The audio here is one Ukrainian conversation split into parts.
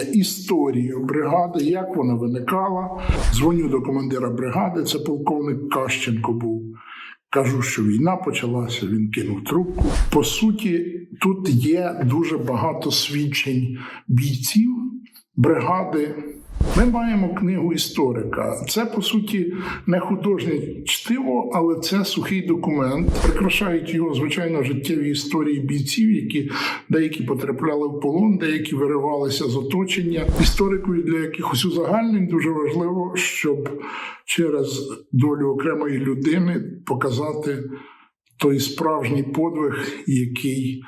подає історію бригади, як вона виникала. Дзвоню до командира бригади, це полковник Кащенко був. Кажу, що війна почалася, він кинув трубку. По суті, тут є дуже багато свідчень бійців бригади. Ми маємо книгу історика. Це по суті не художнє чтиво, але це сухий документ. Прикрашають його звичайно життєві історії бійців, які деякі потрапляли в полон, деякі виривалися з оточення. Історикові для якихось узагальнень дуже важливо, щоб через долю окремої людини показати той справжній подвиг, який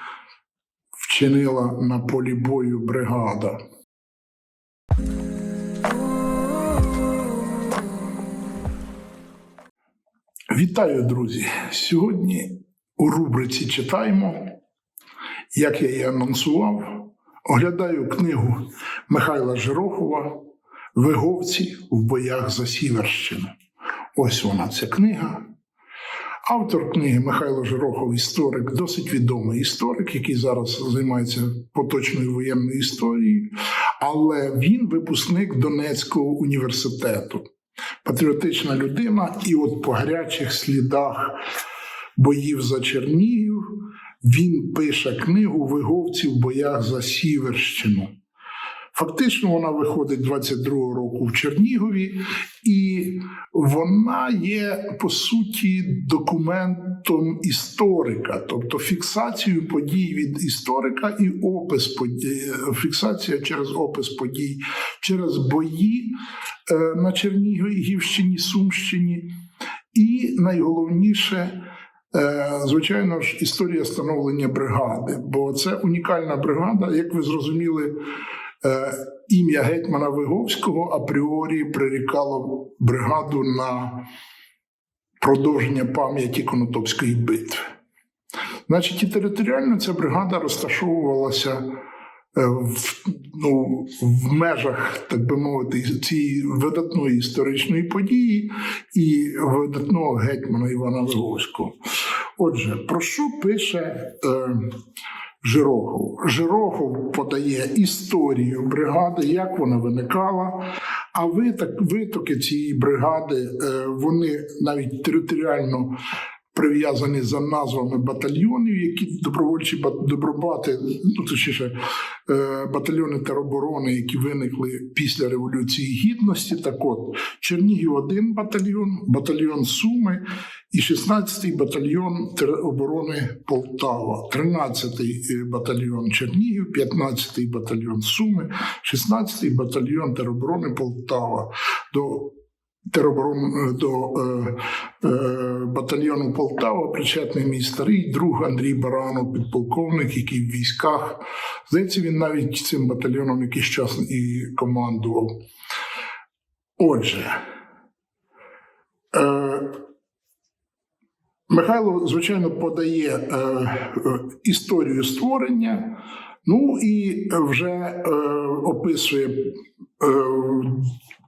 вчинила на полі бою бригада. Вітаю, друзі! Сьогодні у рубриці читаємо, як я і анонсував, оглядаю книгу Михайла Жирохова Виговці в боях за Сіверщину. Ось вона ця книга. Автор книги Михайло Жирохов, історик, досить відомий історик, який зараз займається поточною воєнною історією, але він випускник Донецького університету патріотична людина, і от по гарячих слідах боїв за Чернігів він пише книгу Виговці в боях за Сіверщину. Фактично, вона виходить 22-го року в Чернігові, і вона є по суті документом історика, тобто фіксацією подій від історика і опис подій, фіксація через опис подій, через бої е, на Чернігівщині, Сумщині, і найголовніше. Е, Звичайно ж, історія становлення бригади, бо це унікальна бригада, як ви зрозуміли, ім'я гетьмана Виговського апріорі прирікало бригаду на продовження пам'яті Конотопської битви. Значить, і територіально ця бригада розташовувалася е, в, ну, в межах, так би мовити, цієї видатної історичної події і видатного гетьмана Івана Виговського. Отже, про що пише е, Жирохов. Жирохов подає історію бригади, як вона виникала. А виток, витоки цієї бригади, е, вони навіть територіально прив'язані за назвами батальйонів, які добровольчі добробати, ну точніше, е, батальйони тероборони, які виникли після Революції Гідності. Так от Чернігів один батальйон, батальйон Суми і 16-й батальйон тероборони Полтава, 13-й батальйон Чернігів, 15-й батальйон Суми, 16-й батальйон тероборони Полтава. До тероборон до е, е, батальйону Полтава, причетний мій старий друг Андрій Баранов, підполковник, який в військах. Здається, він навіть цим батальйоном якийсь час і командував. Отже, е, Михайло, звичайно, подає е, е, історію створення, ну і вже е, описує е,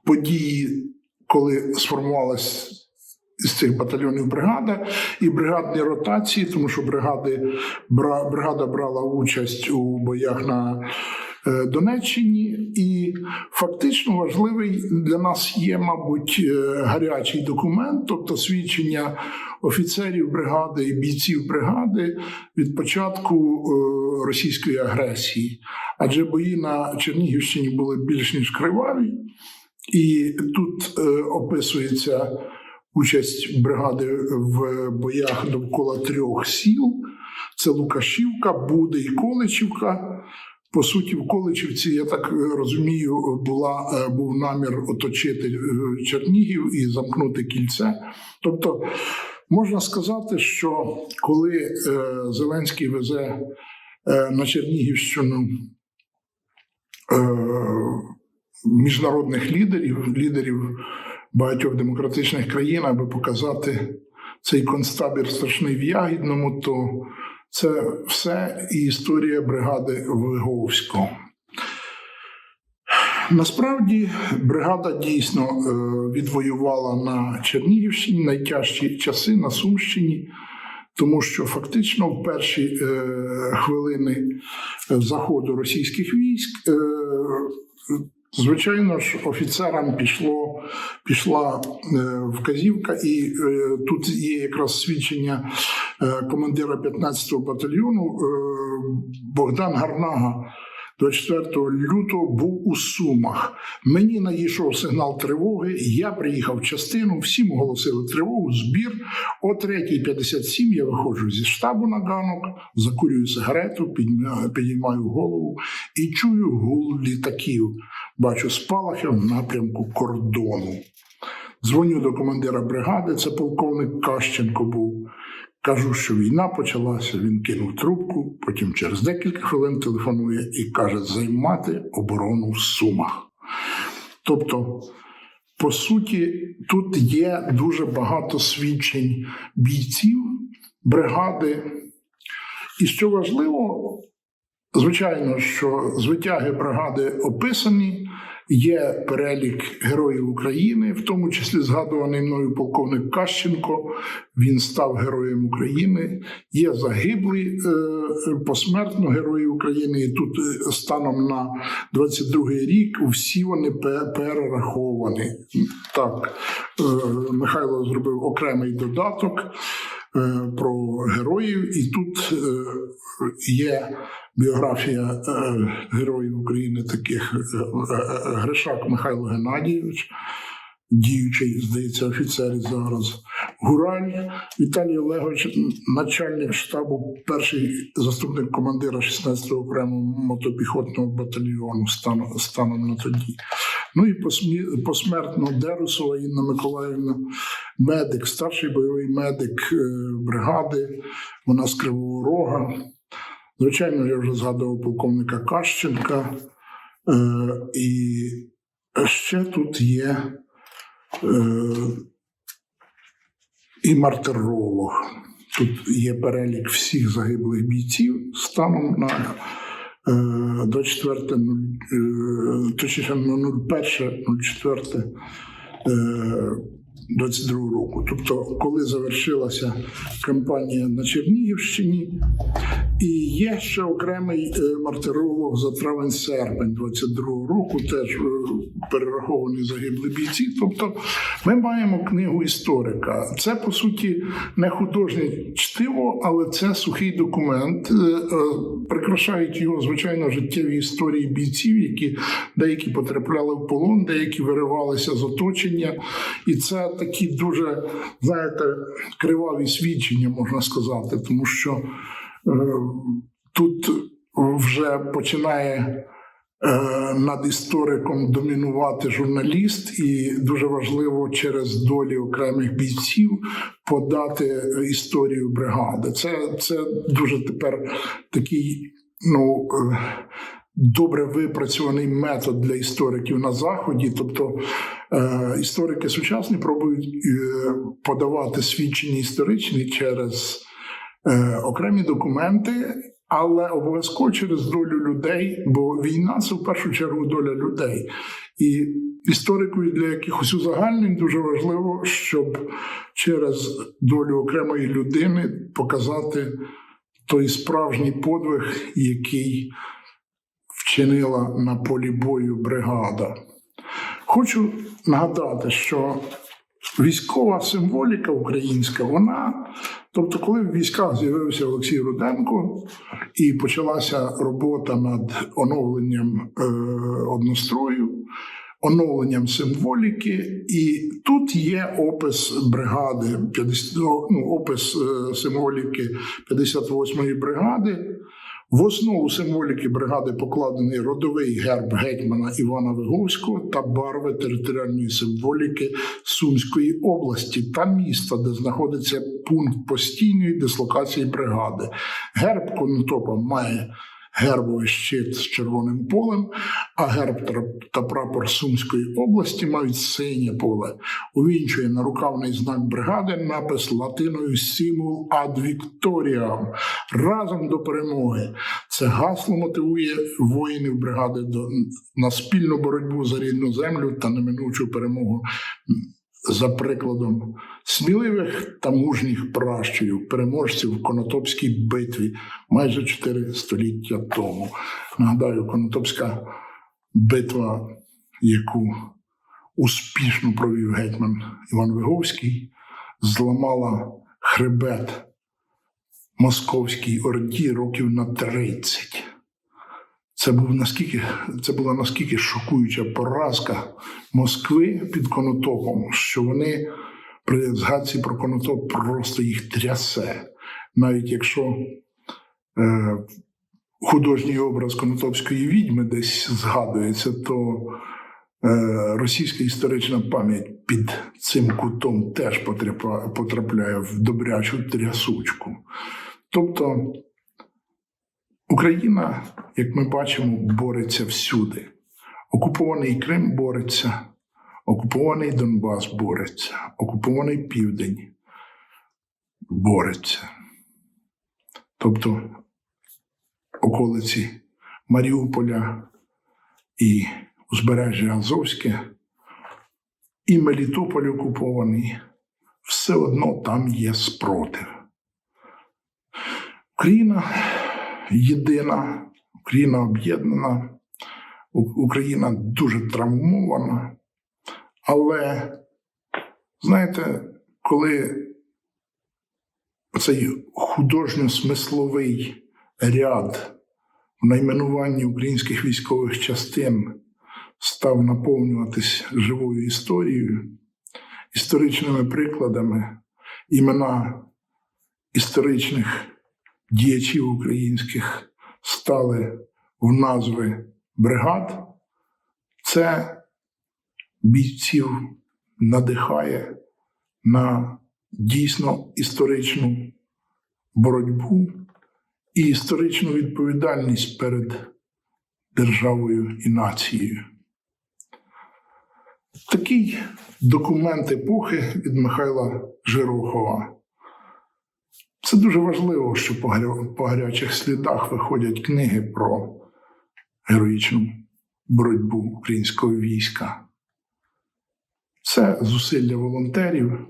події коли сформувалась з цих батальйонів бригада і бригадні ротації, тому що бригади, бригада брала участь у боях на е, Донеччині, і фактично важливий для нас є, мабуть, е, гарячий документ, тобто свідчення офіцерів бригади і бійців бригади від початку е, російської агресії, адже бої на Чернігівщині були більш ніж криваві. І тут е, описується участь бригади в боях довкола трьох сіл: це Лукашівка, Буде і Количівка. По суті, в Количівці, я так розумію, була, е, був намір оточити е, Чернігів і замкнути кільце. Тобто, можна сказати, що коли е, Зеленський везе е, на Чернігівщину. Е, міжнародних лідерів, лідерів багатьох демократичних країн, аби показати цей концтабір страшний в Ягідному, то це все історія бригади Виговського. Насправді бригада дійсно е, відвоювала на Чернігівщині найтяжчі часи на Сумщині, тому що фактично в перші е, хвилини заходу російських військ е, Звичайно ж, офіцерам пішло, пішла е, вказівка, і е, тут є якраз свідчення е, командира 15-го батальйону Богдан Гарнага. 24 лютого був у Сумах. Мені надійшов сигнал тривоги. Я приїхав в частину, всім оголосили тривогу, збір. О 3.57 я виходжу зі штабу на ганок, закурюю сигарету, підіймаю голову і чую гул літаків. Бачу спалахи в напрямку кордону. Дзвоню до командира бригади, це полковник Кащенко був. Кажу, що війна почалася. Він кинув трубку, потім через декілька хвилин телефонує і каже: займати оборону в Сумах. Тобто, по суті, тут є дуже багато свідчень бійців бригади. І що важливо, звичайно, що звитяги бригади описані. Є перелік героїв України, в тому числі згадуваний мною полковник Кащенко. Він став героєм України. Є загиблі е, посмертно герої України. І тут е, станом на 22-й рік всі вони пе- перераховані. Так, е, Михайло зробив окремий додаток про героїв, і тут е, є біографія е, героїв України, таких е, е, Гришак Михайло Геннадійович, діючий, здається, офіцер зараз. Гураль Віталій Олегович, начальник штабу, перший заступник командира 16-го окремого мотопіхотного батальйону станом на тоді. Ну і посмертно Дерусова Інна Миколаївна, медик, старший бойовий медик е, бригади, вона з Кривого Рога. Звичайно, я вже згадував полковника Кащенка. Е, і ще тут є е, і мартиролог. Тут є перелік всіх загиблих бійців станом на е, 24, е, точніше на 01, 04 е, 22 року. Тобто, коли завершилася кампанія на Чернігівщині, і є ще окремий е, мартиролог за травень-серпень 22-го року, теж е, перераховані загиблі бійці. Тобто ми маємо книгу історика. Це по суті не художнє чтиво, але це сухий документ. Е, Прикрашають його, звичайно, життєві історії бійців, які деякі потрапляли в полон, деякі виривалися з оточення. І це такі дуже, знаєте, криваві свідчення, можна сказати, тому що тут вже починає е, над істориком домінувати журналіст, і дуже важливо через долі окремих бійців подати історію бригади. Це, це дуже тепер такий, ну. е, Добре випрацьований метод для істориків на заході, тобто е, історики сучасні пробують е, подавати свідчення історичні через е, окремі документи, але обов'язково через долю людей, бо війна це в першу чергу доля людей. І історику для якихось узагальнень дуже важливо, щоб через долю окремої людини показати той справжній подвиг, який вчинила на полі бою бригада. Хочу нагадати, що військова символіка українська, вона, тобто, коли в військах з'явився Олексій Руденко і почалася робота над оновленням е, однострою, оновленням символіки, і тут є опис бригади, 50, ну, опис е, символіки 58-ї бригади. В основу символіки бригади покладений родовий герб гетьмана Івана Виговського та барви територіальної символіки Сумської області та міста, де знаходиться пункт постійної дислокації бригади. Герб конотопа має гербовий щит з червоним полем, а герб та прапор Сумської області мають синє поле. Увінчує нарукавний знак бригади напис латиною символ ад Вікторіам разом до перемоги. Це гасло мотивує воїнів бригади до на спільну боротьбу за рідну землю та неминучу перемогу. За прикладом сміливих та мужніх пращурів, переможців в Конотопській битві майже чотири століття тому. Нагадаю, Конотопська битва, яку успішно провів гетьман Іван Виговський, зламала хребет московській орді років на 30. Це, був наскільки, це була наскільки шокуюча поразка Москви під Конотопом, що вони при згадці про Конотоп просто їх трясе. Навіть якщо е, художній образ Конотопської відьми десь згадується, то е, російська історична пам'ять під цим кутом теж потрапляє в добрячу трясучку. Тобто Україна, як ми бачимо, бореться всюди. Окупований Крим бореться, окупований Донбас бореться, окупований Південь бореться. Тобто околиці Маріуполя і узбережжя Азовське, і Мелітополь окупований, все одно там є спротив. Україна єдина, Україна об'єднана, Україна дуже травмована. Але, знаєте, коли цей художньо-смисловий ряд в найменуванні українських військових частин став наповнюватись живою історією, історичними прикладами, імена історичних діячів українських стали в назви бригад, це бійців надихає на дійсно історичну боротьбу і історичну відповідальність перед державою і нацією. Такий документ епохи від Михайла Жирохова. Це дуже важливо, що по, гаря- по гарячих слідах виходять книги про героїчну боротьбу українського війська. Це зусилля волонтерів,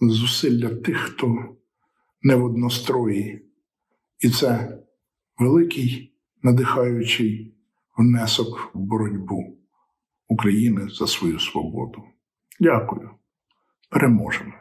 зусилля тих, хто не в однострої. І це великий надихаючий внесок в боротьбу України за свою свободу. Дякую. Переможемо.